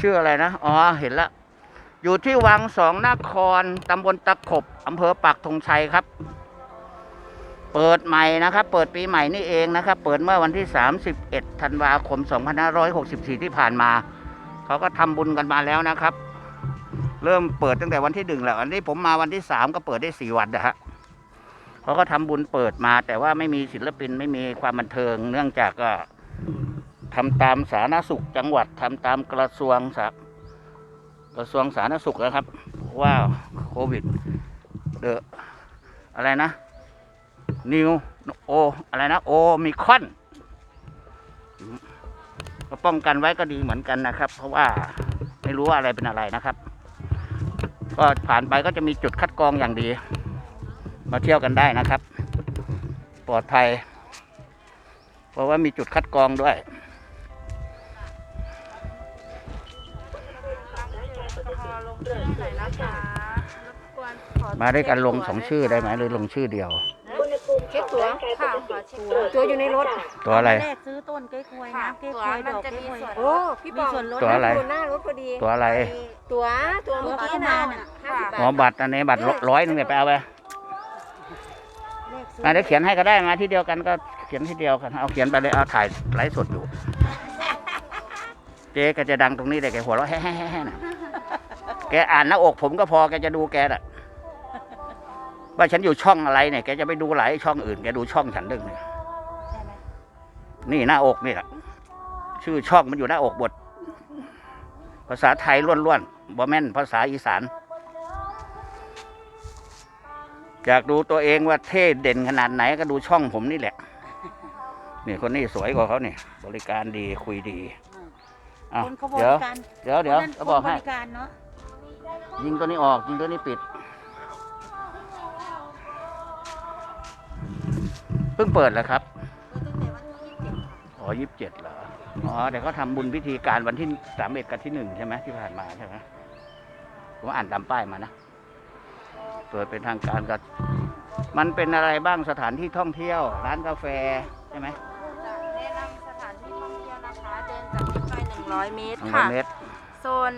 ชื่ออะไรนะ อ๋อ เห็นละอยู่ที่วังสองนครตำบลตะขบอำเภอปักธงชัยครับ เปิดใหม่นะครับ เปิดปีใหม่นี่เองนะครับ เปิดเมื่อวันที่ 31 ธันวาคม 2564 ที่ผ่านมา เขาก็ทำบุญกันมาแล้วนะครับ เริ่มเปิดตั้งแต่วันที่หนึ่งแล้ว อันนี้ผมมาวันที่สามก็เปิดได้สี่วันนะฮะเขาก็ทำบุญเปิดมา แต่ว่าไม่มีศิลปินไม่มีความบันเทิง เนื่องจากก็ ทำตามสาธารณสุขจังหวัดทำตามกระทรวงสากระทรวงสาธารณสุขนะครับ ว่าโควิดเดออะไรนะ นิวโออะไรนะโอมิคอนก็ป้องกันไว้ก็ดีเหมือนกันนะครับ เพราะว่าไม่รู้ว่าอะไรเป็นอะไรนะครับ ก็ผ่านไปก็จะมีจุดคัดกรองอย่างดี มาเที่ยวกันได้นะครับ ปลอดภัย เพราะว่ามีจุดคัดกรองด้วย มาด้วยกันลงสองชื่อได้ไหมหรือลงชื่อเดียว เช็คตัวค่ะขอเช็คตัวตัวอยู่ในรถตัวอะไร แรกซื้อต้นเก๊กฮวยค่ะนะเก๊กตัวฮวยมัดนอกจะเก๊กมีฮวยส่วนโอ้ พี่ปมีองส่วนลดตัวอะไรอยู่หน้ารถพอดี ตัวอะไรตัวตัวเมื่อกี้ตัวน่ะข้างหน้าน่ะห้าสิบบาหมอทบัตรอันนี้บัตรร้อยหนึงเนี่ยไปเอาไปแรกซื้อมาได้เขียนให้ก็ได้มาที่เดียวกันก็เขียนที่เดียวกันเอาเขียนไปเลยเอาถ่ายไลฟ์สดอยู่ เจ๊ก็จะดังตรงนี้เลยแกหัวเราะแฮ่ๆๆนะ แกอ่านหน้าอกผมก็พอแกจะดูแกน่ะ ว่าฉันอยู่ช่องอะไรเนี่ย แกจะไปดูหลายช่องอื่น แกดูช่องฉันดึงเนี่ยใช่ไหมนี่หน้าอกนี่แหละชื่อช่องมันอยู่หน้าอกบท ภาษาไทยล้วนๆบ่แม่นภาษาอีสานอยากดูตัวเองว่าเท่เด่นขนาดไหนก็ดูช่องผมนี่แหละ นี่คนนี้สวยกว่าเขาเนี่ยบริการดีคุยดีอะคนเขาบเดี๋ยวริการเดี๋ยวเดี๋ยวคนนั้นจะบอกคนให้ ยิงตัวนี้ออกยิงตัวนี้ปิดเพิ่งเปิดแล้วครับอ๋อยี่สิบเจ็ดเหรออ๋อแต่เขาทำบุญพิธีการวันที่สามเอ็ดกับที่หนึ่งใช่ไหมที่ผ่านมาใช่ไหมผมอ่านตามป้ายมานะเปิดเป็นทางการก็มันเป็นอะไรบ้างสถานที่ท่องเที่ยว ร้านกาแฟใช่ไหมจะแนะนำสถานที่ท่องเที่ยวนะคะ เดินจากนี้ไป100เมตรทางค่ะเมตรโซน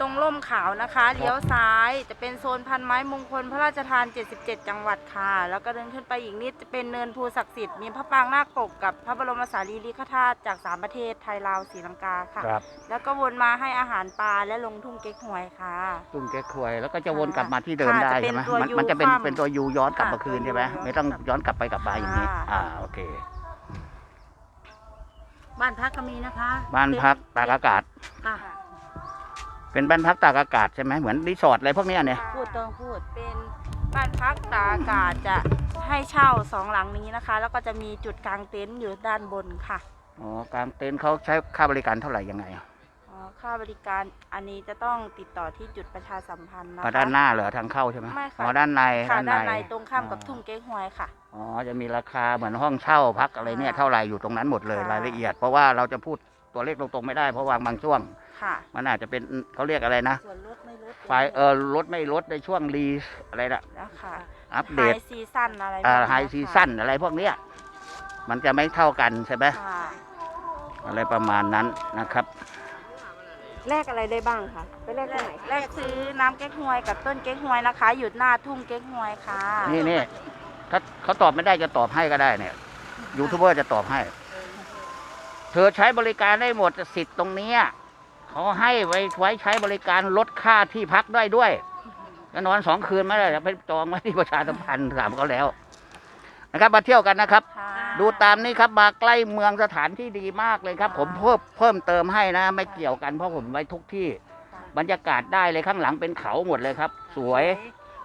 ตรงร่มขาวนะคะ เลี้ยวซ้ายจะเป็นโซนพันไม้มงคลพระราชทาน 77 จังหวัดค่ะ แล้วก็เดินขึ้นไปอีกนิดจะเป็นเนินภูศักดิ์สิทธิ์ มีพระปรางนาคปกกับพระบรมสารีริกธาตุจากสามประเทศไทยลาวศรีลังกาค่ะ ครับ แล้วก็วนมาให้อาหารปลาและลงทุ่งเก๊กฮวยค่ะ ตุ้งแก้ควยแล้วก็จะวนกลับมาที่เดิมค่ะได้จะเป็นใช่ไหมตัวมันยูมันจะเป็นคว่ำเป็นตัวยูย้อนกลับค่ะมาคืนตัวใช่ไหมยูย้อนไม่ต้องย้อนกลับไปกลับมาอย่างนี้ ค่ะ อ่าโอเค บ้านพักก็มีนะคะบ้านพักตากอากาศ ค่ะ เป็นบ้านพักตากอากาศใช่ไหมเหมือนรีสอร์ทอะไรพวกเนี้ยเนี่ย พูดต้องพูดเป็นบ้านพักตากอากาศจะให้เช่าสองหลังนี้นะคะ แล้วก็จะมีจุดกางเต็นท์อยู่ด้านบนค่ะอ๋อกลางเต็นท์เขาใช้ค่าบริการเท่าไหร่ยังไงอะอ๋อค่าบริการอันนี้จะต้องติดต่อที่จุดประชาสัมพันธ์นะอ๋อคะ ด้านหน้าเหรอทางเข้าใช่ไหมไม่ค่ะ อ๋อด้านในค่ะด้านในตรงข้ามกับอ๋อทุ่งเก๊กฮวยค่ะ อ๋อจะมีราคาเหมือนห้องเช่าพักอะไรเนี่ยค่ะเท่าไหร่อยู่ตรงนั้นหมดเลยค่ะ รายละเอียด เพราะว่าเราจะพูดตัวเลขตรงๆไม่ได้เพราะวางบางช่วง ค่ะ มันอาจจะเป็นเขาเรียกอะไรนะส่วนลดไม่ลดไฟล์เออลดไม่ลดในช่วงรีอะไรนะแล้วค่ะอัปไฮเดตซีซั่นอะไรอ่าแบบไฮนี้ซีค่ะซั่นอะไรพวกเนี้ยมันจะไม่เท่ากันใช่ไหมค่ะอะไรประมาณนั้นนะครับ แลกอะไรได้บ้างคะไปแลกตรงไหนแรกซื้อน้ำเก๊กฮวยกับต้นเก๊กฮวยนะคะอยู่หน้าทุ่งเก๊กฮวยค่ะ นี่นี่ถ้าเขาตอบไม่ได้จะตอบให้ก็ได้เนี่ยยูทูบเบอร์จะตอบให้ เธอใช้บริการได้หมดสิทธิ์ตรงเนี้ย เขาให้ไว้ไว้ใช้บริการลดค่าที่พักได้ด้วยจะนอนสองคืนไม่ได้จะไปจองไว้ที่ประชาสัมพันธ์ถามเขาแล้ว นะครับมาเที่ยวกันนะครับค่ะดูตามนี้ครับมาใกล้เมืองสถานที่ดีมากเลยครับ ผมเพิ่มเพิ่มเติมให้นะ ไม่เกี่ยวกันเพราะผมไว้ทุกที่ บรรยากาศได้เลยข้างหลังเป็นเขาหมดเลยครับ สวย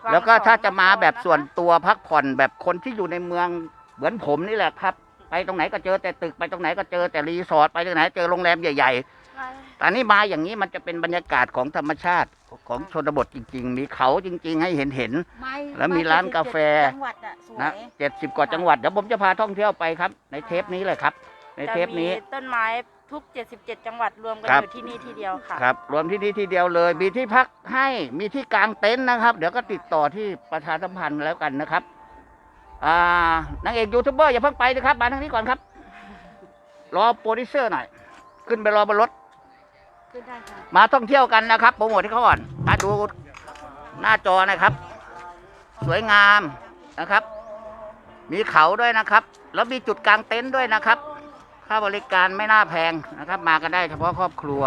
างแล้วก็ถ้าจะมาสองแบบส่วนนะคะตัวพักผ่อนแบบคนที่อยู่ในเมืองเหมือนผมนี่แหละครับ ไปตรงไหนก็เจอแต่ตึกไปตรงไหนก็เจอแต่รีสอร์ทไปตรงไหนเจอโรงแรมใหญ่ ๆ แต่นี่มาอย่างนี้มันจะเป็นบรรยากาศของธรรมชาติของชนบทจริง ๆ มีเขาจริง ๆ ให้เห็นเห็นไม่แล้วมีร้านกาแฟจังหวัดอะสวๆนะยเจ็ดสิบกว่าจังหวัดเดี๋ยวผมจะพาท่องเที่ยวไปครับ ในเทปนี้เลยครับ ในเทปนี้จะมีต้นไม้ทุก 77 จังหวัดรวมกันครับอยู่ที่นี่ที่เดียวค่ะครับรวมที่นี่ที่เดียวเลย มีที่พักให้มีที่กางเต็นท์นะครับ เดี๋ยวก็ติดต่อที่ประชาสัมพันธ์แล้วกันนะครับอ่านางเอกยูทูบเบอร์อย่าเพิ่งไปนะครับมาทางนี้ก่อนครับ รอโปรดิวเซอร์หน่อยขึ้นไปรอบนรถ ขึ้นได้ค่ะมาท่องเที่ยวกันนะครับโปรโมทให้เขาก่อนมาดูหน้าจอนะครับ สวยงามนะครับ มีเขาด้วยนะครับ แล้วมีจุดกลางเต็นท์ด้วยนะครับ ค่าบริการไม่น่าแพงนะครับ มากันได้เฉพาะครอบครัว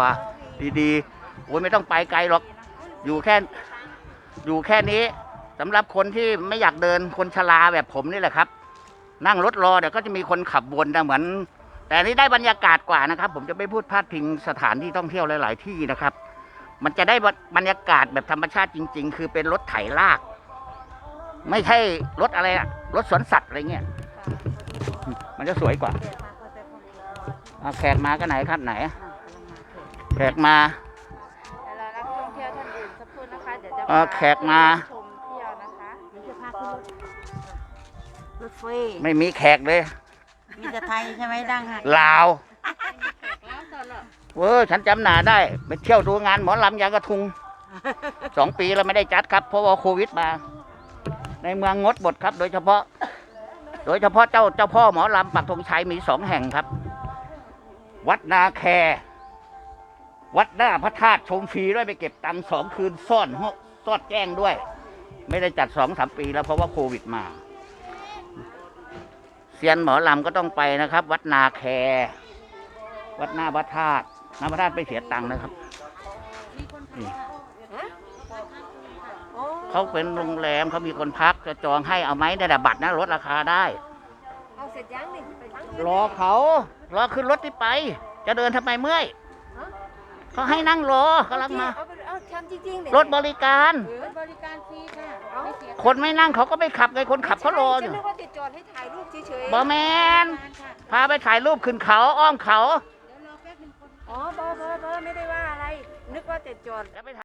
ดีๆโอ้ยไม่ต้องไปไกลหรอก อยู่แค่อยู่แค่นี้สำหรับคนที่ไม่อยากเดินคนชราแบบผมนี่แหละครับ นั่งรถรอเดี๋ยวก็จะมีคนขับวนนะเหมือน แต่อันนี้ได้บรรยากาศกว่านะครับ ผมจะไม่พูดพาดพิงสถานที่ท่องเที่ยวหลาย ๆ ที่นะครับ มันจะได้บรรยากาศแบบธรรมชาติจริง ๆ คือเป็นรถไถลาก ไม่ใช่รถอะไรอะรถสวนสัตว์อะไรเงี้ยมันจะสวยกว่าอะแขกมาก็ไหนครับไหน แขกมา แล้วนักท่องเที่ยวท่านอื่นสักครู่นะคะเดี๋ยวจะเอ่อแขกมา ชมเที่ยวนะคะนี่จะพาขึ้นรถรถไฟ ไม่มีแขกเลย มีแต่ไทยใช่ไหมดังค่ะลาวเว้ยฉันจำหนาได้ไปเที่ยวดูงานหมอลำยางกระทุงสองปีแล้วไม่ได้จัดครับเพราะว่าโควิดมา ในเมืองงดบทครับ โดยเฉพาะ โดยเฉพาะเจ้าเจ้าพ่อหมอลำปักธงชัยมีสองแห่งครับ วัดนาแค วัดหน้าพระธาตุชมฟรีด้วยไปเก็บตังค์สองคืนซ่อนห้องซ่อนแจ้งด้วย ไม่ได้จัดสองสามปีแล้วเพราะว่าโควิดมา เซียนหมอลำก็ต้องไปนะครับ วัดนาแค วัดหน้าพระธาตุหน้าพระธาตุไปเสียตังค์นะครับนี่โอ้เขาเป็นโรงแรมเขามีคนพักจะจองให้เอาไหมได้แต่บัตรนะลดราคาได้เอาเสร็จยังนี่ไปตั้งรอเขารอขึ้นรถที่ไป จะเดินทำไมเมื่อยเขาให้นั่งรอกำลังมา เอาไปเอาทำจริงๆเนี่ยรถบริการ เออบริการฟรีค่ะเอาคนไม่นั่งเขาก็ไม่ขับไงคนขับเขารออฉัยู่นนึกว่าจะจอดให้ถ่ายรูปเฉยๆบอแมนพาไปถ่ายรูปขึ้นเขาอ้อมเขาอ๋อบอบอบอไม่ได้ว่าอะไร นึกว่าจะจอด แล้วไปถ่าย